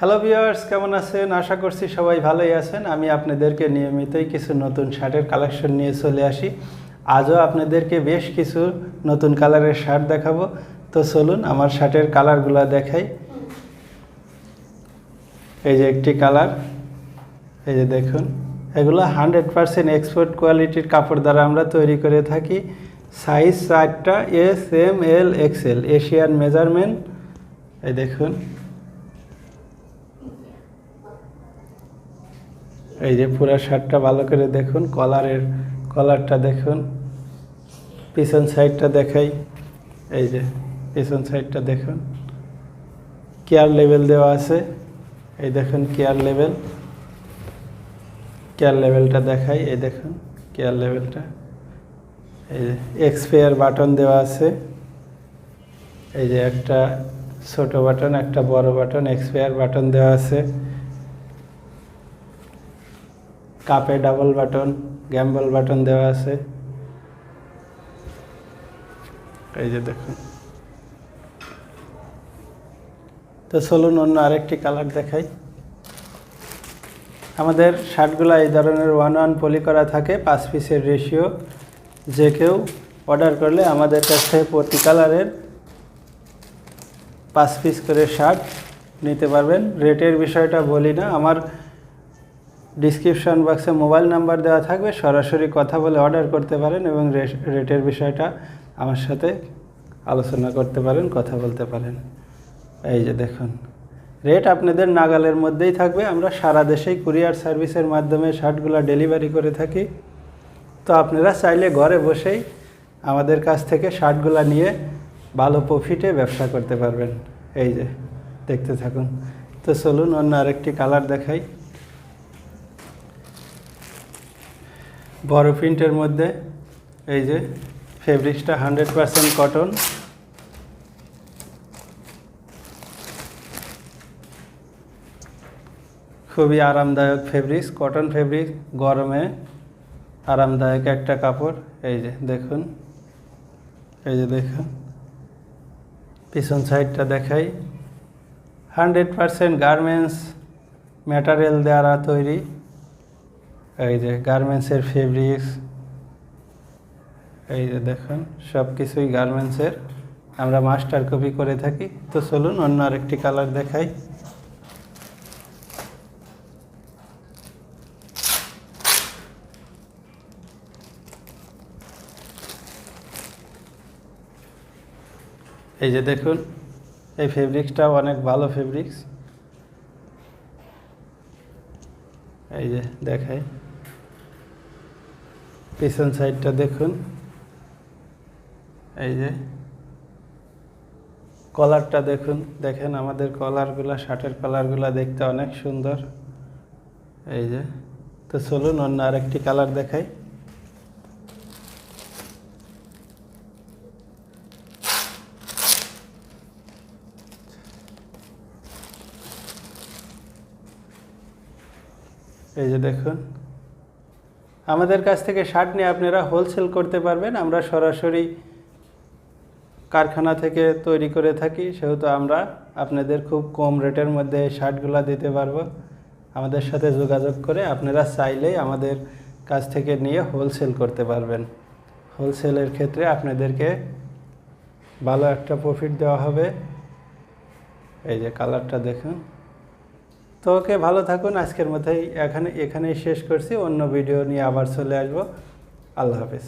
Hello viewers কেমন আছেন? আশা করছি সবাই ভালোই আছেন। আমি আপনাদেরকে নিয়মিতই কিছু নতুন শার্টের কালেকশন নিয়ে চলে আসি। আজও আপনাদেরকে বেশ কিছু নতুন কালারের শার্ট দেখাবো। তো চলুন আমার শার্টের কালারগুলো দেখাই। এই যে একটি কালার, এই যে দেখুন। এগুলো হান্ড্রেড পারসেন্ট এক্সপোর্ট কোয়ালিটির কাপড় দ্বারা আমরা তৈরি করে থাকি। সাইজ চারটা S M L XL Asian measurement এই দেখুন। এই যে পুরো শার্টটা ভালো করে দেখুন, কলারের কলারটা দেখুন, পিছন সাইডটা দেখাই, এই যে পিছন সাইডটা দেখুন, কেয়ার লেভেল দেওয়া আছে, এই দেখুন কেয়ার লেভেল, কেয়ার লেভেলটা দেখাই, এই দেখুন কেয়ার লেভেলটা, এই যে এক্সপেয়ার বাটন দেওয়া আছে, এই যে একটা ছোট বাটন, একটা বড় বাটন, এক্সপেয়ার বাটন দেওয়া আছে। কাপে ডাবল বাটন গ্যাম্বল বাটন দেওয়া আছে। এই যে দেখুন। তো চলুন অন্য আরেকটি কালার দেখাই। আমাদের শার্টগুলো এই ধরনের ওয়ান ওয়ান পলি করা থাকে, পাঁচ পিসের রেশিও যে কেউ অর্ডার করলে আমাদের কাছে প্রতি কালারের পাঁচ পিস করে শার্ট নিতে পারবেন। রেটের বিষয়টা বলি না। আমার ডিসক্রিপশন বক্সে মোবাইল নাম্বার দেওয়া থাকবে। সরাসরি কথা বলে অর্ডার করতে পারেন এবং রেটের বিষয়টা আমার সাথে আলোচনা করতে পারেন, কথা বলতে পারেন। এই যে দেখুন রেট আপনাদের নাগালের মধ্যেই থাকবে। আমরা সারা দেশেই কুরিয়ার সার্ভিসের মাধ্যমে শার্টগুলো ডেলিভারি করে থাকি। তো আপনারা চাইলে ঘরে বসেই আমাদের কাছ থেকে শার্টগুলো নিয়ে ভালো প্রফিটে ব্যবসা করতে পারবেন। এই যে, দেখতে থাকুন। তো চলুন অন্য আরেকটি কালার দেখাই। বড় প্রিন্টের মধ্যে এই যে ফেব্রিক্সটা হান্ড্রেড পারসেন্ট কটন। খুবই আরামদায়ক ফেব্রিক্স, কটন ফেব্রিক গরমে আরামদায়ক একটা কাপড়। এই যে দেখুন, এই যে দেখুন, পিছন সাইডটা দেখাই। হান্ড্রেড পারসেন্ট গার্মেন্টস ম্যাটারিয়াল দ্বারা তৈরি। এই যে গার্মেন্টসের ফেব্রিক্স এই যে দেখুন সব কিছুই গার্মেন্টসের আমরা মাস্টার কপি করে থাকি। তো চলুন, অন্য আরেকটি কালার দেখাই। এই যে দেখুন, এই ফেব্রিক্সটাও অনেক ভালো ফেব্রিক্স এই যে দেখাই। পিছন সাইডটা দেখুন। এই যে। কলারটা দেখুন। দেখেন আমাদের কলারগুলো, শার্টের কালারগুলো দেখতে অনেক সুন্দর। এই যে। তো চলুন অন্য আরেকটি কালার দেখাই। এই যে দেখুন। আমাদের কাছ থেকে শার্ট নিয়ে আপনারা হোলসেল করতে পারবেন। আমরা সরাসরি কারখানা থেকে তৈরি করে থাকি, সেহেতু আমরা আপনাদের খুব কম রেটের মধ্যে এই শার্টগুলো দিতে পারব। আমাদের সাথে যোগাযোগ করে আপনারা চাইলেই আমাদের কাছ থেকে নিয়ে হোলসেল করতে পারবেন। হোলসেলের ক্ষেত্রে আপনাদেরকে ভালো একটা প্রফিট দেওয়া হবে। এই যে কালারটা দেখুন। তো ওকে ভালো থাকুন, আজকের মতোই এখানে, এখানেই শেষ করছি। অন্য ভিডিও নিয়ে আবার চলে আসব। আল্লাহ হাফেজ।